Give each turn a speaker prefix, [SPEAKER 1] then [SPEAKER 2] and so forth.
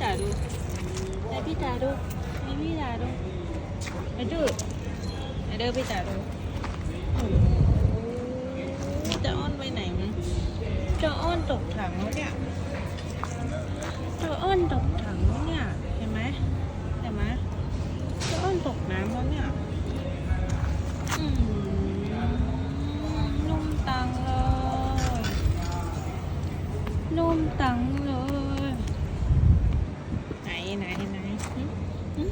[SPEAKER 1] ่ตาดูไหนพี่ตาดูมีพี่ตาดูมาดูมาดูพี่ตาดูจะอ้อนไปไหนมั้งจะอ้อนตกถังแล้วเนี่ยจะอ้อนตกถังแล้วเนี่ยเห็นไหมเห็นไหมจะอ้อนตกน้ำแล้วเนี่ยนุ่มตังเลยนุ่มตังเลย 嗯嗯